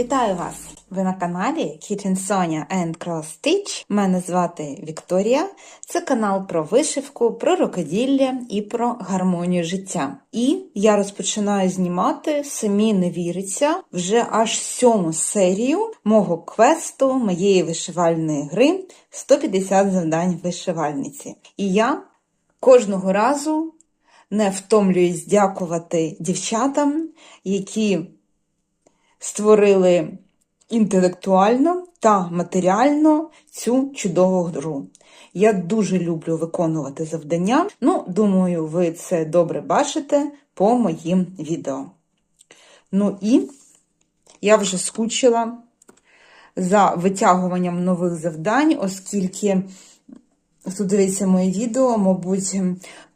Вітаю вас! Ви на каналі Kitchen Sonia and Cross Stitch. Мене звати Вікторія. Це канал про вишивку, про рукоділля і про гармонію життя. І я розпочинаю знімати самі не віриться вже аж сьому серію мого квесту, моєї вишивальної гри 150 завдань вишивальниці. І я кожного разу не втомлююсь дякувати дівчатам, які створили інтелектуально та матеріально цю чудову гру. Я дуже люблю виконувати завдання. Ну, думаю, ви це добре бачите по моїм відео. Ну і я вже скучила за витягуванням нових завдань, оскільки хто дивиться моє відео, мабуть,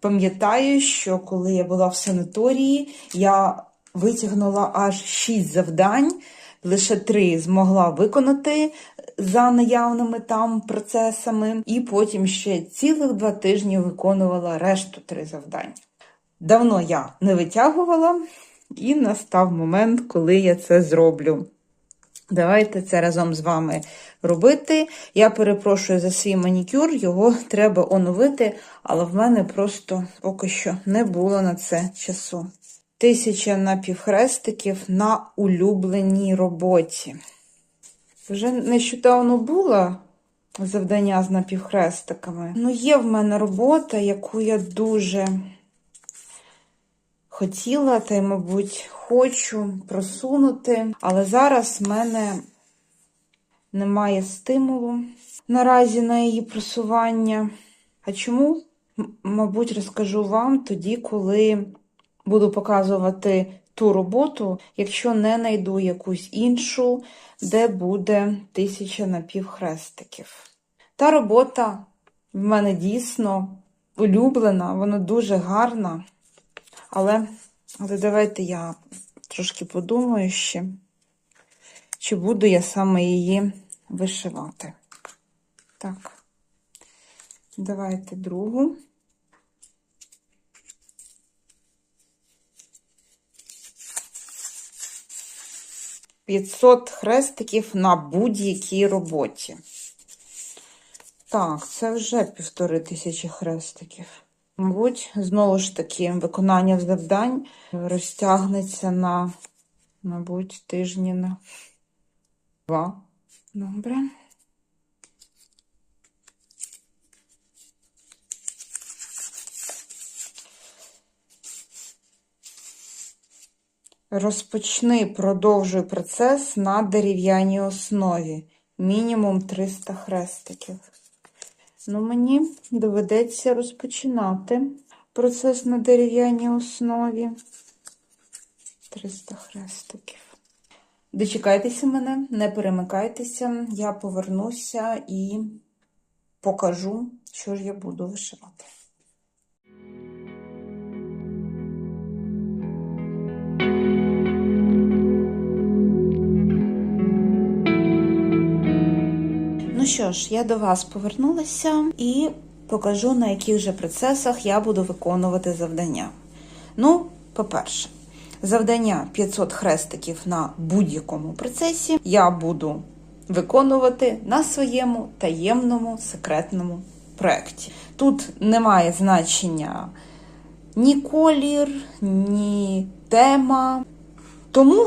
пам'ятаю, що коли я була в санаторії, я витягнула аж 6 завдань, лише 3 змогла виконати за наявними там процесами, і потім ще цілих 2 тижні виконувала решту 3 завдання. Давно я не витягувала, і настав момент, коли я це зроблю. Давайте це разом з вами робити. Я перепрошую за свій манікюр, його треба оновити, але в мене просто поки що не було на це часу. Тисяча напівхрестиків на улюбленій роботі. Вже нещодавно було завдання з напівхрестиками. Ну, є в мене робота, яку я дуже хотіла, та й, мабуть, хочу просунути, але зараз в мене немає стимулу наразі на її просування. А чому, мабуть, розкажу вам тоді, коли буду показувати ту роботу, якщо не знайду якусь іншу, де буде тисяча напівхрестиків. Та робота в мене дійсно улюблена, вона дуже гарна. Але, але давайте я трошки подумаю ще, чи буду я саме її вишивати. Так, давайте другу. П'ятсот хрестиків на будь-якій роботі. Так, це вже півтори тисячі хрестиків. Мабуть, знову ж таки, виконання завдань розтягнеться на, мабуть, тижні на два. Добре. Розпочни, продовжуй процес на дерев'яній основі. Мінімум 300 хрестиків. Ну, мені доведеться розпочинати процес на дерев'яній основі. 300 хрестиків. Дочекайтеся мене, не перемикайтеся, я повернуся і покажу, що ж я буду вишивати. Що ж, я до вас повернулася і покажу, на яких же процесах я буду виконувати завдання. Ну, по-перше, завдання 500 хрестиків на будь-якому процесі я буду виконувати на своєму таємному секретному проєкті. Тут немає значення ні колір, ні тема. Тому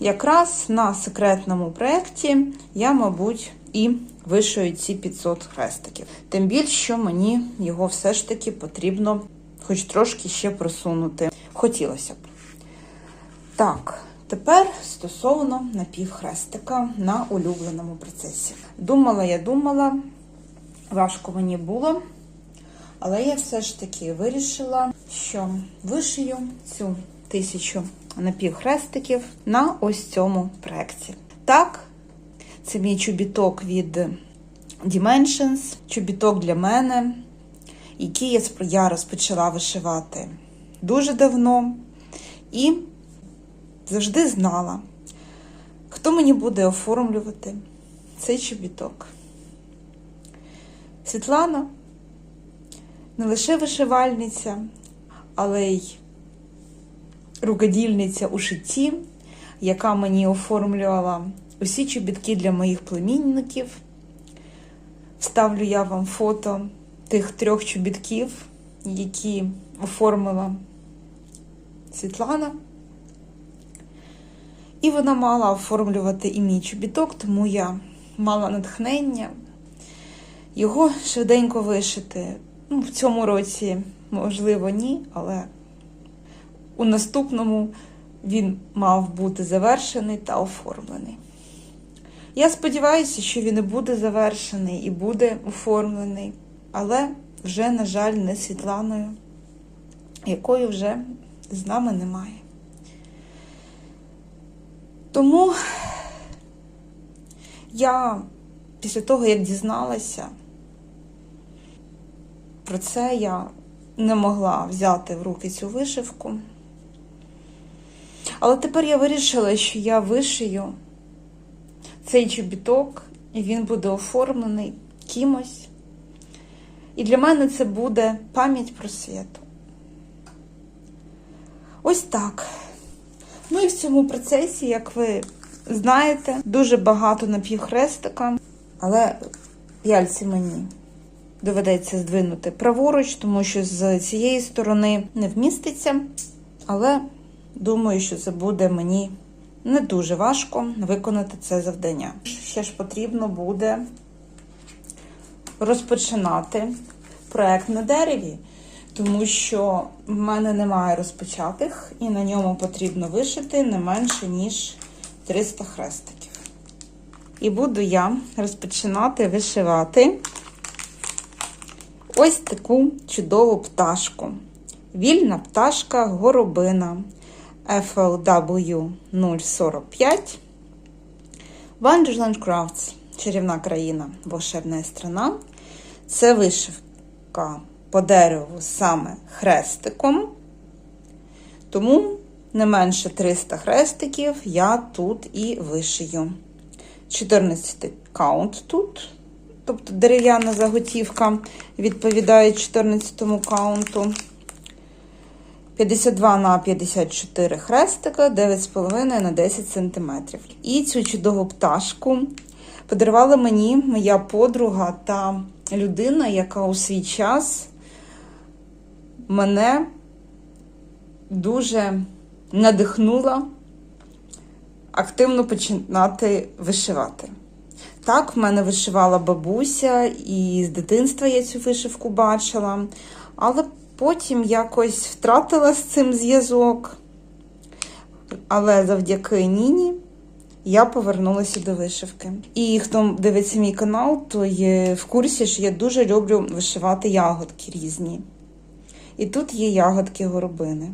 якраз на секретному проєкті я, мабуть, і вишию ці 500 хрестиків. Тим більше, що мені його все ж таки потрібно хоч трошки ще просунути. Хотілося б. Так, тепер стосовно напівхрестика на улюбленому процесі. Думала, я думала, важко мені було, але я все ж таки вирішила, що вишию цю тисячу напівхрестиків на ось цьому проєкті. Так, це мій чобіток від Dimensions, чобіток для мене, який я розпочала вишивати дуже давно і завжди знала, хто мені буде оформлювати цей чобіток. Світлана не лише вишивальниця, але й рукодільниця у шитті, яка мені оформлювала усі чобітки для моїх племінників. Вставлю я вам фото тих трьох чобітків, які оформила Світлана. І вона мала оформлювати і мій чобіток, тому я мала натхнення його швиденько вишити. Ну, в цьому році, можливо, ні, але у наступному він мав бути завершений та оформлений. Я сподіваюся, що він і буде завершений і буде оформлений, але вже, на жаль, не Світланою, якої вже з нами немає. Тому я після того, як дізналася про це, я не могла взяти в руки цю вишивку. Але тепер я вирішила, що я вишию цей чобіток, і він буде оформлений кимось. І для мене це буде пам'ять про святу. Ось так. Ну і в цьому процесі, як ви знаєте, дуже багато напівхрестика, але п'яльці мені доведеться здвинути праворуч, тому що з цієї сторони не вміститься. Але думаю, що це буде мені не дуже важко виконати це завдання. Ще ж потрібно буде розпочинати проект на дереві, тому що в мене немає розпочатих, і на ньому потрібно вишити не менше, ніж 300 хрестиків. І буду я розпочинати вишивати ось таку чудову пташку. Вільна пташка горобина FLW 045. Wonderland Crafts чарівна країна, волшебна страна. Це вишивка по дереву саме хрестиком. Тому не менше 300 хрестиків я тут і вишию. 14 каунт тут, тобто дерев'яна заготівка відповідає 14 каунту. 52 на 54 хрестика, 9,5 на 10 см. І цю чудову пташку подарувала мені моя подруга та людина, яка у свій час мене дуже надихнула активно починати вишивати. Так, в мене вишивала бабуся, і з дитинства я цю вишивку бачила, але потім якось втратила з цим зв'язок. Але завдяки Ніні я повернулася до вишивки. І хто дивиться мій канал, то є в курсі, що я дуже люблю вишивати ягодки різні. І тут є ягодки горобини.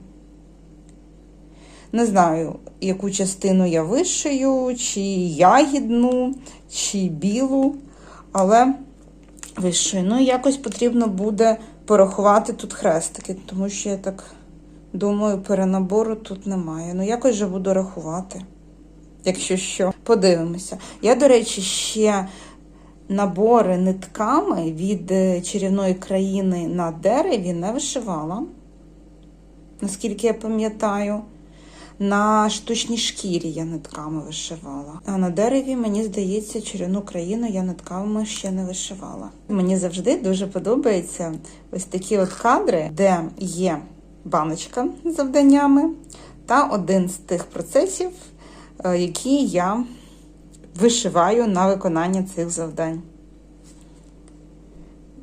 Не знаю, яку частину я вишию, чи ягідну, чи білу, але вишию. Ну, якось потрібно буде порахувати тут хрестики, тому що я так думаю, перенабору тут немає. Ну, якось же буду рахувати, якщо що. Подивимося. Я, до речі, ще набори нитками від е, чарівної країни на дереві не вишивала, наскільки я пам'ятаю. На штучній шкірі я нитками вишивала. А на дереві, мені здається, чарівну країну я нитками ще не вишивала. Мені завжди дуже подобаються ось такі от кадри, де є баночка з завданнями, та один з тих процесів, е, які я вишиваю на виконання цих завдань.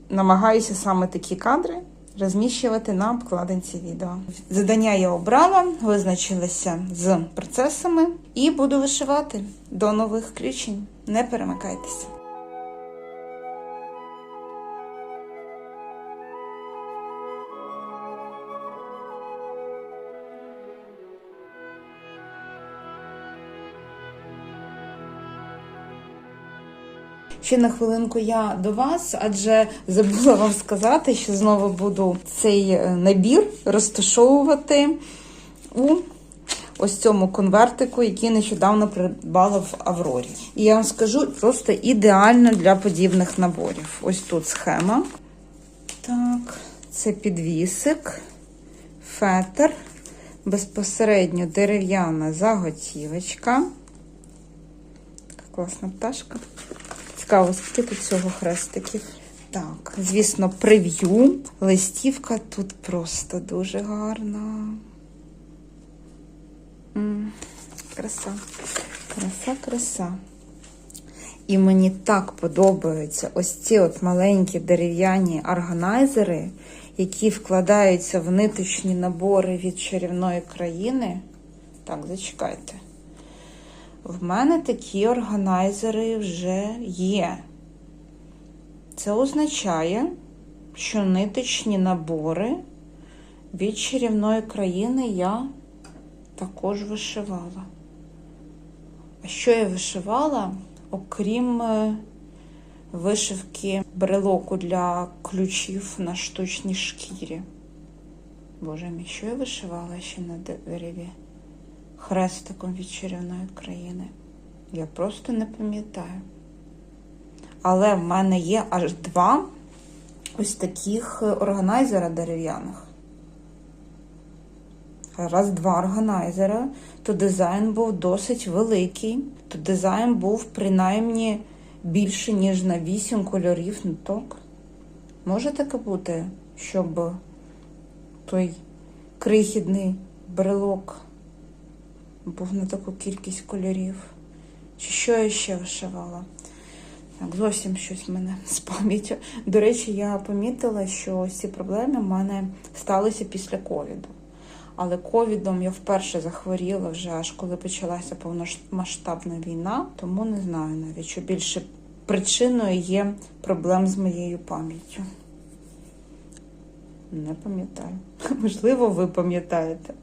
Намагаюся саме такі кадри розміщувати на обкладинці відео. Задання я обрала, визначилася з процесами і буду вишивати до нових включень. Не перемикайтеся. Ще на хвилинку я до вас, адже забула вам сказати, що знову буду цей е, набір розташовувати у ось цьому конвертику, який нещодавно придбала в Аврорі. І я вам скажу просто ідеально для подібних наборів. Ось тут схема. Так, це підвісик, фетр, безпосередньо дерев'яна заготівочка. Класна пташка. Цікаво, скільки тут цього хрестиків. Так, звісно, прев'ю. Листівка тут просто дуже гарна. Краса, краса, краса. І мені так подобаються ось ці от маленькі дерев'яні органайзери, які вкладаються в ниточні набори від чарівної країни. Так, зачекайте. В мене такі органайзери вже є. Це означає, що ниточні набори від чарівної країни я також вишивала. А що я вишивала, окрім е, вишивки брелоку для ключів на штучній шкірі? Боже мій, що я вишивала ще на дереві хрестиком від чарівної країни? Я просто не пам'ятаю. Але в мене є аж два ось таких е, органайзера дерев'яних. Раз два органайзера, то дизайн був досить великий, то дизайн був принаймні більше, ніж на 8 кольорів ниток. Може таке бути, щоб той крихітний брелок був на таку кількість кольорів? Чи що я ще вишивала? Так, зовсім щось в мене з пам'яттю. До речі, я помітила, що ці проблеми в мене сталися після ковіду. Але ковідом я вперше захворіла вже аж коли почалася повномасштабна війна, тому не знаю навіть, що більше причиною є проблем з моєю пам'яттю. Не пам'ятаю. Можливо, ви пам'ятаєте.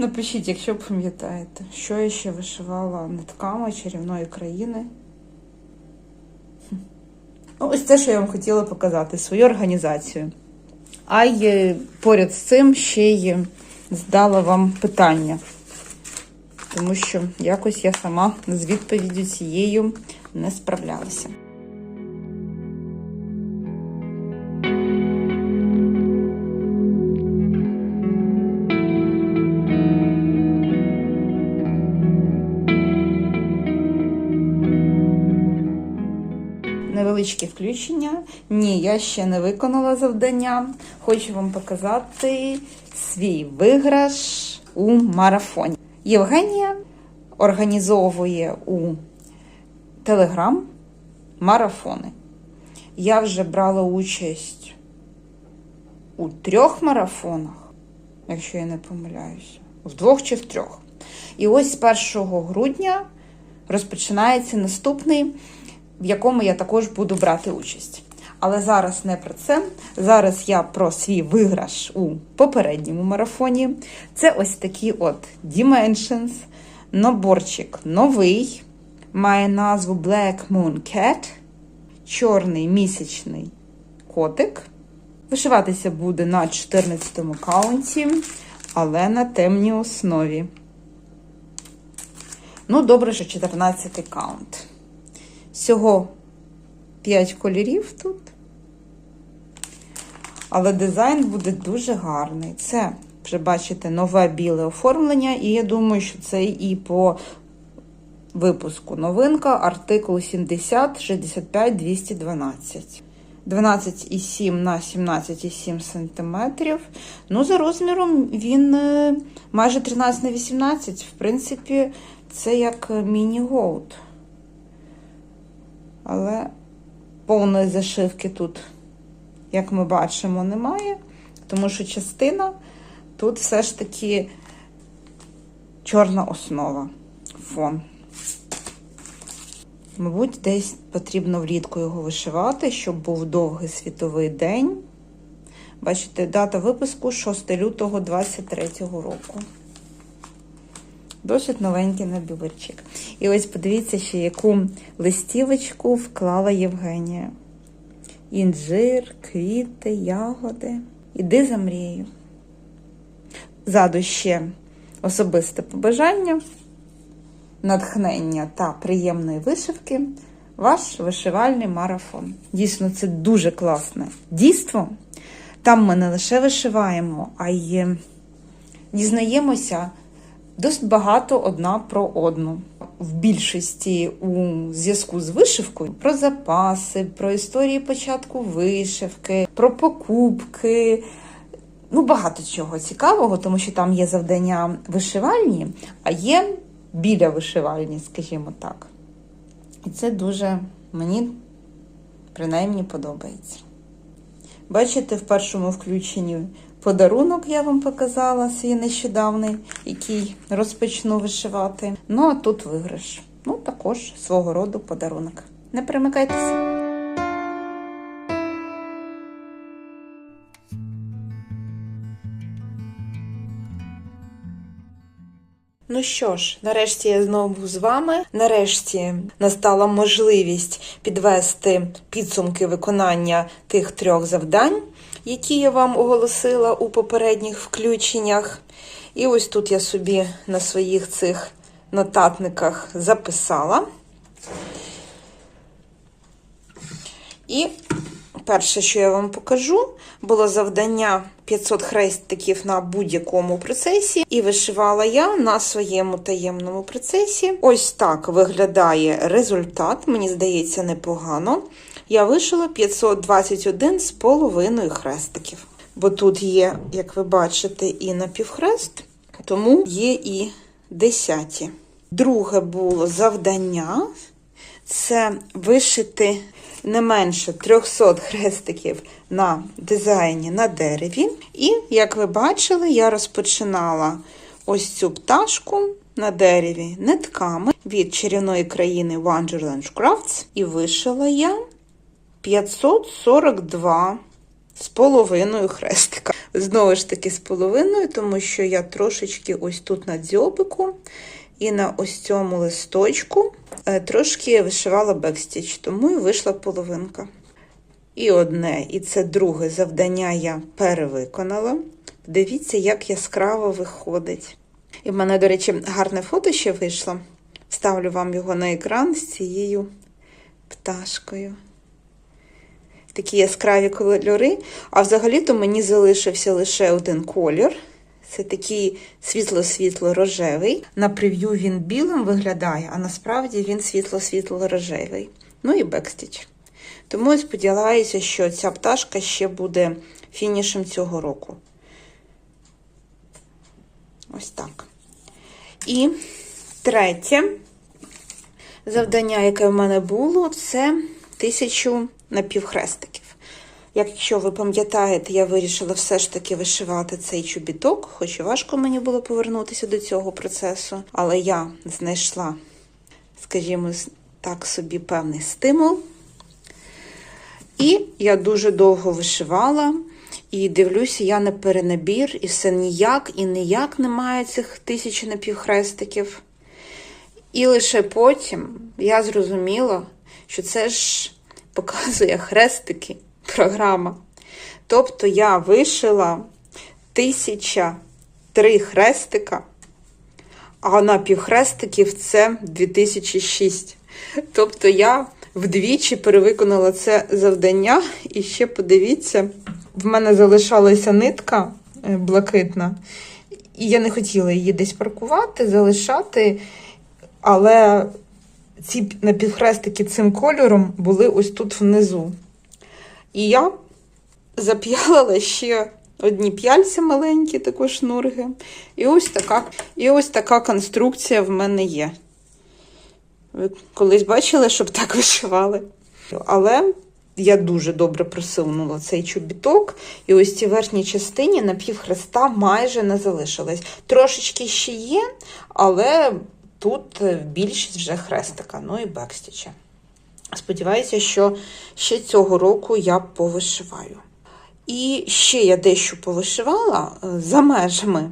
Напишіть, якщо пам'ятаєте, що я ще вишивала нитками чарівної країни. Ну, ось те, що я вам хотіла показати, свою організацію. А й е, поряд з цим ще й здала вам питання, тому що якось я сама з відповіддю цією не справлялася. Невеличке включення. Ні, я ще не виконала завдання. Хочу вам показати свій виграш у марафоні. Євгенія організовує у Телеграм марафони. Я вже брала участь у трьох марафонах, якщо я не помиляюся, в двох чи в трьох. І ось з 1 грудня розпочинається наступний в якому я також буду брати участь. Але зараз не про це. Зараз я про свій виграш у попередньому марафоні. Це ось такі от Dimensions. Наборчик новий. Має назву Black Moon Cat. Чорний місячний котик. Вишиватися буде на 14 каунті, але на темній основі. Ну, добре, що 14 каунт. Всього 5 кольорів тут. Але дизайн буде дуже гарний. Це, вже бачите, нове біле оформлення, і я думаю, що це і по випуску новинка, артикул 70 65 212. 12,7 на 17,7 см. Ну, за розміром він е, майже 13 на 18 В принципі, це як міні-голд але повної зашивки тут, як ми бачимо, немає, тому що частина тут все ж таки чорна основа, фон. Мабуть, десь потрібно влітку його вишивати, щоб був довгий світовий день. Бачите, дата випуску 6 лютого 2023 року. Досить новенький набірчик. І ось подивіться, ще яку листівочку вклала Євгенія. Інжир, квіти, ягоди. Іди за мрією. Ззаду ще особисте побажання, натхнення та приємної вишивки. Ваш вишивальний марафон. Дійсно, це дуже класне дійство. Там ми не лише вишиваємо, а й дізнаємося досить багато одна про одну. В більшості у зв'язку з вишивкою про запаси, про історії початку вишивки, про покупки. Ну, багато чого цікавого, тому що там є завдання вишивальні, а є біля вишивальні, скажімо так. І це дуже мені принаймні подобається. Бачите, в першому включенні подарунок я вам показала свій нещодавний, який розпочну вишивати. Ну, а тут виграш. Ну, також свого роду подарунок. Не перемикайтеся. Ну що ж, нарешті я знову з вами. Нарешті настала можливість підвести підсумки виконання тих трьох завдань, які я вам оголосила у попередніх включеннях. І ось тут я собі на своїх цих нотатниках записала. І перше, що я вам покажу, було завдання 500 хрестиків на будь-якому процесі, і вишивала я на своєму таємному процесі. Ось так виглядає результат, мені здається, непогано. Я вишила 521 з половиною хрестиків. Бо тут є, як ви бачите, і напівхрест, тому є і десяті. Друге було завдання це вишити не менше 300 хрестиків на дизайні на дереві. І, як ви бачили, я розпочинала ось цю пташку на дереві нитками від чарівної країни Wonderland Crafts. І вишила я 542 з половиною хрестика. Знову ж таки, з половиною, тому що я трошечки ось тут на дзьобику і на ось цьому листочку е, трошки вишивала бекстіч, тому і вийшла половинка. І одне, і це друге завдання я перевиконала. Дивіться, як яскраво виходить. І в мене, до речі, гарне фото ще вийшло. Ставлю вам його на екран з цією пташкою. Такі яскраві кольори. А взагалі-то мені залишився лише один колір. Це такий світло-світло-рожевий. На прев'ю він білим виглядає, а насправді він світло-світло-рожевий. Ну і бекстіч. Тому я сподіваюся, що ця пташка ще буде фінішем цього року. Ось так. І третє завдання, яке в мене було, це тисячу напівхрестиків. Якщо ви пам'ятаєте, я вирішила все ж таки вишивати цей чобіток, хоч і важко мені було повернутися до цього процесу, але я знайшла, скажімо так, собі певний стимул. І я дуже довго вишивала, і дивлюся, я не перенабір, і все ніяк, і ніяк немає цих тисячі напівхрестиків. І лише потім я зрозуміла, що це ж показує хрестики програма. Тобто я вишила 1003 хрестика, а на півхрестиків це 2006. Тобто я вдвічі перевиконала це завдання. І ще подивіться, в мене залишалася нитка е, блакитна, і я не хотіла її десь паркувати, залишати, але ці напівхрестики цим кольором були ось тут внизу. І я зап'ялила ще одні п'яльці маленькі, також шнурги. І ось така, і ось така конструкція в мене є. Ви колись бачили, щоб так вишивали? Але я дуже добре просунула цей чобіток, і ось ці верхній частині напівхреста майже не залишилось. Трошечки ще є, але тут більшість вже хрестика, ну і бекстіча. Сподіваюся, що ще цього року я повишиваю. І ще я дещо повишивала е, за межами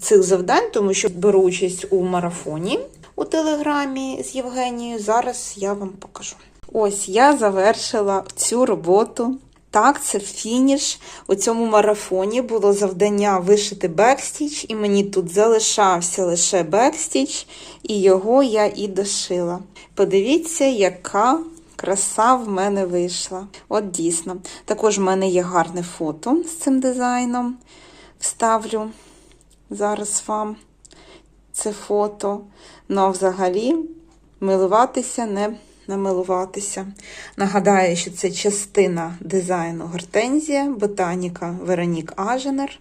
цих завдань, тому що беру участь у марафоні у телеграмі з Євгенією. Зараз я вам покажу. Ось я завершила цю роботу. Так, це фініш. У цьому марафоні було завдання вишити бекстіч, і мені тут залишався лише бекстіч, і його я і дошила. Подивіться, яка краса в мене вийшла. От дійсно. Також в мене є гарне фото з цим дизайном. Вставлю зараз вам це фото. Ну, взагалі, милуватися, не намилуватися. Нагадаю, що це частина дизайну Гортензія, ботаніка Веронік Аженер.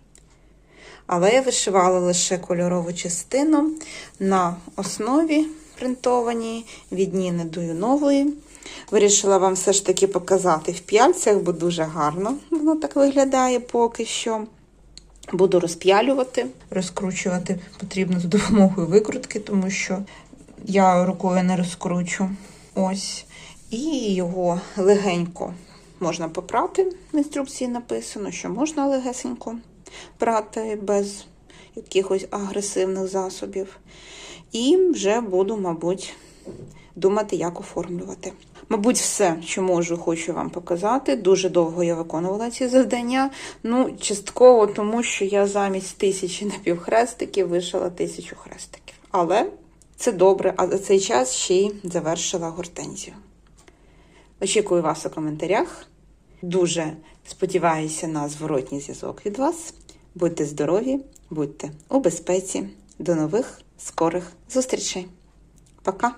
Але я вишивала лише кольорову частину на основі принтованій від Ніни Дуюнової. Вирішила вам все ж таки показати в п'яльцях, бо дуже гарно воно так виглядає поки що. Буду розп'ялювати. Розкручувати потрібно за допомогою викрутки, тому що я рукою не розкручу. Ось. І його легенько можна попрати. В інструкції написано, що можна легесенько прати без якихось агресивних засобів. І вже буду, мабуть, думати, як оформлювати. Мабуть, все, що можу, хочу вам показати. Дуже довго я виконувала ці завдання. Ну, частково тому, що я замість тисячі напівхрестиків вишила тисячу хрестиків. Але це добре, а за цей час ще й завершила гортензію. Очікую вас у коментарях. Дуже сподіваюся на зворотній зв'язок від вас. Будьте здорові, будьте у безпеці. До нових скорих зустрічей. Пока!